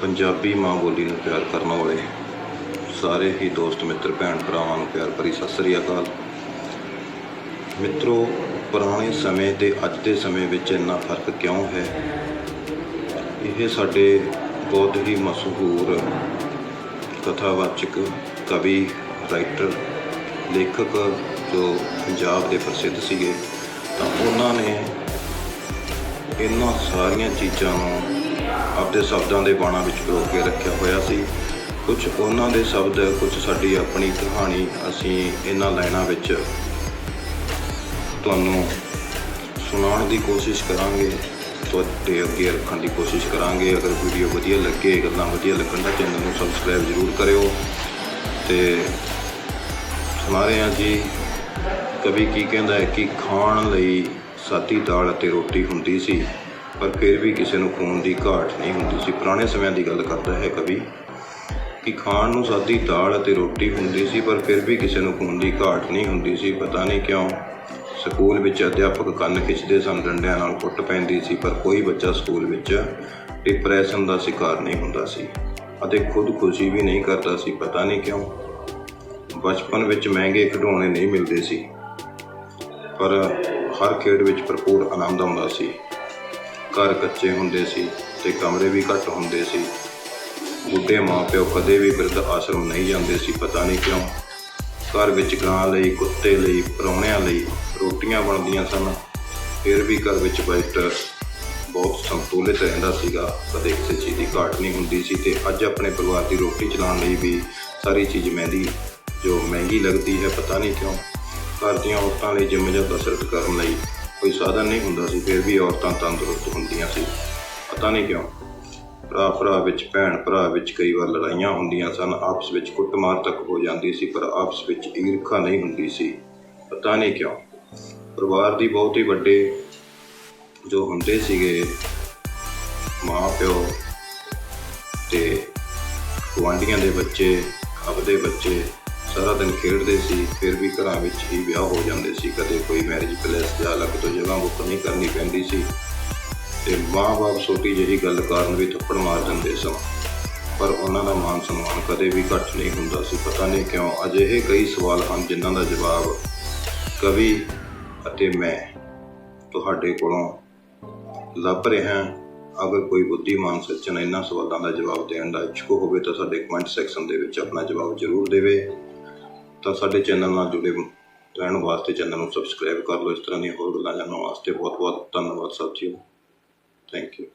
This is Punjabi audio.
ਪੰਜਾਬੀ ਮਾਂ ਬੋਲੀ ਨੂੰ ਪਿਆਰ ਕਰਨ ਵਾਲੇ ਸਾਰੇ ਹੀ ਦੋਸਤ, ਮਿੱਤਰ, ਭੈਣ ਭਰਾਵਾਂ ਨੂੰ ਪਿਆਰ ਭਰੀ ਸਤਿ ਸ੍ਰੀ ਅਕਾਲ। ਮਿੱਤਰੋ, ਪੁਰਾਣੇ ਸਮੇਂ ਤੇ ਅੱਜ ਦੇ ਸਮੇਂ ਵਿੱਚ ਇੰਨਾ ਫ਼ਰਕ ਕਿਉਂ ਹੈ? ਇਹ ਸਾਡੇ ਬਹੁਤ ਹੀ ਮਸ਼ਹੂਰ ਕਥਾਵਾਚਕ, ਕਵੀ, ਰਾਈਟਰ, ਲੇਖਕ ਜੋ ਪੰਜਾਬ ਦੇ ਪ੍ਰਸਿੱਧ ਸੀਗੇ, ਤਾਂ ਉਹਨਾਂ ਨੇ ਇਹਨਾਂ ਸਾਰੀਆਂ ਚੀਜ਼ਾਂ ਨੂੰ ਆਪਦੇ ਸ਼ਬਦਾਂ ਦੇ ਬਾਣਾ ਵਿੱਚ ਪਰੋ ਕੇ ਰੱਖਿਆ ਹੋਇਆ ਸੀ। ਕੁਝ ਉਹਨਾਂ ਦੇ ਸ਼ਬਦ ਕੁਝ ਸਾਡੀ ਆਪਣੀ ਕਹਾਣੀ ਅਸੀਂ ਇਹਨਾਂ ਲਾਈਨਾਂ ਵਿੱਚ ਤੁਹਾਨੂੰ ਸੁਣਾਉਣ ਦੀ ਕੋਸ਼ਿਸ਼ ਕਰਾਂਗੇ, ਤੁਹਾਡੇ ਅੱਗੇ ਰੱਖਣ ਦੀ ਕੋਸ਼ਿਸ਼ ਕਰਾਂਗੇ। ਅਗਰ ਵੀਡੀਓ ਵਧੀਆ ਲੱਗੇ, ਗੱਲਾਂ ਵਧੀਆ ਲੱਗਣ ਤਾਂ ਚੈਨਲ ਨੂੰ ਸਬਸਕ੍ਰਾਈਬ ਜ਼ਰੂਰ ਕਰਿਓ। ਤੇ ਸੁਣਾ ਰਹੇ ਹਾਂ ਜੀ, ਕਵੀ ਕੀ ਕਹਿੰਦਾ ਹੈ ਕਿ ਖਾਣ ਲਈ ਸਾਦੀ ਦਾਲ ਅਤੇ ਰੋਟੀ ਹੁੰਦੀ ਸੀ। ਪਰ ਫਿਰ ਵੀ ਕਿਸੇ ਨੂੰ ਖੂਨ ਦੀ ਘਾਟ ਨਹੀਂ ਹੁੰਦੀ ਸੀ। ਪੁਰਾਣੇ ਸਮਿਆਂ ਦੀ ਗੱਲ ਕਰਦਾ ਹੈ ਕਵੀ ਕਿ ਖਾਣ ਨੂੰ ਸਾਦੀ ਦਾਲ ਅਤੇ ਰੋਟੀ ਹੁੰਦੀ ਸੀ, ਪਰ ਫਿਰ ਵੀ ਕਿਸੇ ਨੂੰ ਖੂਨ ਦੀ ਘਾਟ ਨਹੀਂ ਹੁੰਦੀ ਸੀ। ਪਤਾ ਨਹੀਂ ਕਿਉਂ ਸਕੂਲ ਵਿੱਚ ਅਧਿਆਪਕ ਕੰਨ ਖਿੱਚਦੇ ਸਨ, ਡੰਡਿਆਂ ਨਾਲ ਕੁੱਟ ਪੈਂਦੀ ਸੀ, ਪਰ ਕੋਈ ਬੱਚਾ ਸਕੂਲ ਵਿੱਚ ਡਿਪਰੈਸ਼ਨ ਦਾ ਸ਼ਿਕਾਰ ਨਹੀਂ ਹੁੰਦਾ ਸੀ ਅਤੇ ਖੁਦਕੁਸ਼ੀ ਵੀ ਨਹੀਂ ਕਰਦਾ ਸੀ। ਪਤਾ ਨਹੀਂ ਕਿਉਂ ਬਚਪਨ ਵਿੱਚ ਮਹਿੰਗੇ ਖਿਡੌਣੇ ਨਹੀਂ ਮਿਲਦੇ ਸੀ, ਪਰ ਹਰ ਖੇਡ ਵਿੱਚ ਭਰਪੂਰ ਆਨੰਦ ਆਉਂਦਾ ਸੀ। ਘਰ ਕੱਚੇ ਹੁੰਦੇ ਸੀ ਤੇ ਕਮਰੇ ਵੀ ਘੱਟ ਹੁੰਦੇ ਸੀ। ਬੁੱਢੇ ਮਾਪਿਓ ਕਦੇ ਵੀ ਬਿਰਧ ਆਸ਼ਰਮ ਨਹੀਂ ਜਾਂਦੇ ਸੀ, ਪਤਾ ਨਹੀਂ ਕਿਉਂ। ਘਰ ਵਿੱਚ ਗਾਂ ਲਈ, ਕੁੱਤੇ ਲਈ ਪਰੌਣਿਆਂ ਲਈ ਰੋਟੀਆਂ ਬਣਦੀਆਂ ਸਨ। ਫਿਰ ਵੀ ਘਰ ਵਿੱਚ ਬਜਟ ਬਹੁਤ ਸੰਤੁਲਿਤ ਰਹਿੰਦਾ ਸੀਗਾ। ਕਦੇ ਕਿਸੇ ਚੀਜ਼ ਦੀ ਘਾਟ ਨਹੀਂ ਹੁੰਦੀ ਸੀ ਤੇ ਅੱਜ ਆਪਣੇ ਪਰਿਵਾਰ ਦੀ ਰੋਟੀ ਚਲਾਉਣ ਲਈ ਵੀ ਸਾਰੀ ਚੀਜ਼ ਮਹਿੰਦੀ ਜੋ ਮਹਿੰਗੀ ਲੱਗਦੀ ਹੈ, ਪਤਾ ਨਹੀਂ ਕਿਉਂ। ਘਰ ਦੀਆਂ ਔਰਤਾਂ ਲਈ ਜਿੰਮ ਜਾਂ ਕਸਰਤ ਕਰਨ ਲਈ ਕੋਈ ਸਾਧਨ ਨਹੀਂ ਹੁੰਦਾ ਸੀ, ਫਿਰ ਵੀ ਔਰਤਾਂ ਤੰਦਰੁਸਤ ਹੁੰਦੀਆਂ ਸੀ। ਪਤਾ ਨਹੀਂ ਕਿਉਂ ਭਰਾ ਭਰਾ ਵਿੱਚ ਭੈਣ ਭਰਾ ਵਿੱਚ ਕਈ ਵਾਰ ਲੜਾਈਆਂ ਹੁੰਦੀਆਂ ਸਨ, ਆਪਸ ਵਿੱਚ ਕੁੱਟਮਾਰ ਤੱਕ ਹੋ ਜਾਂਦੀ ਸੀ, ਪਰ ਆਪਸ ਵਿੱਚ ਈਰਖਾ ਨਹੀਂ ਹੁੰਦੀ ਸੀ। ਪਤਾ ਨਹੀਂ ਕਿਉਂ, ਪਰਿਵਾਰ ਦੀ ਬਹੁਤ ਹੀ ਵੱਡੇ ਜੋ ਹੁੰਦੇ ਸੀਗੇ ਮਾਂ ਪਿਓ ਤੇ ਗੁਆਂਢੀਆਂ ਦੇ ਬੱਚੇ ਆਪਦੇ ਬੱਚੇ ਸਾਰਾ ਦਿਨ ਖੇਡਦੇ ਸੀ, ਫਿਰ ਵੀ ਘਰਾਂ ਵਿੱਚ ਹੀ ਵਿਆਹ ਹੋ ਜਾਂਦੇ ਸੀ, ਕਦੇ ਕੋਈ ਮੈਰਿਜ ਪਲੇਸ ਜਾਂ ਅਲੱਗ ਤੋਂ ਜਗ੍ਹਾ ਬੁੱਕ ਨਹੀਂ ਕਰਨੀ ਪੈਂਦੀ ਸੀ। ਤੇ ਮਾਂ-ਬਾਪ ਛੋਟੀ ਜਿਹੀ ਗੱਲ ਕਾਰਨ ਵੀ ਥੱਪੜ ਮਾਰ ਦਿੰਦੇ ਸਨ ਪਰ ਉਹਨਾਂ ਦਾ ਮਾਨ ਸਨਮਾਨ ਕਦੇ ਵੀ ਘੱਟ ਨਹੀਂ ਹੁੰਦਾ ਸੀ, ਪਤਾ ਨਹੀਂ ਕਿਉਂ, ਅਜਿਹੇ ਕਈ ਸਵਾਲ ਹਨ ਜਿਨ੍ਹਾਂ ਦਾ ਜਵਾਬ ਕਵੀ ਅਤੇ ਮੈਂ ਤੁਹਾਡੇ ਕੋਲੋਂ ਲੱਭ ਰਿਹਾ ਹਾਂ। ਅਗਰ ਕੋਈ ਬੁੱਧੀਮਾਨ ਸੱਜਣ ਇਹਨਾਂ ਸਵਾਲਾਂ ਦਾ ਜਵਾਬ ਦੇਣ ਦਾ ਇੱਛੁਕ ਹੋਵੇ ਤਾਂ ਸਾਡੇ ਕਮੈਂਟ ਸੈਕਸ਼ਨ ਦੇ ਵਿੱਚ ਆਪਣਾ ਜਵਾਬ ਜ਼ਰੂਰ ਦੇਵੇ। ਤਾਂ ਸਾਡੇ ਚੈਨਲ ਨਾਲ ਜੁੜੇ ਰਹਿਣ ਵਾਸਤੇ ਚੈਨਲ ਨੂੰ ਸਬਸਕ੍ਰਾਈਬ ਕਰ ਲਓ। ਇਸ ਤਰ੍ਹਾਂ ਦੀਆਂ ਹੋਰ ਗੱਲਾਂ ਜਾਣਨ ਵਾਸਤੇ ਬਹੁਤ ਬਹੁਤ ਧੰਨਵਾਦ ਸਾਥੀਓ ਥੈਂਕ ਯੂ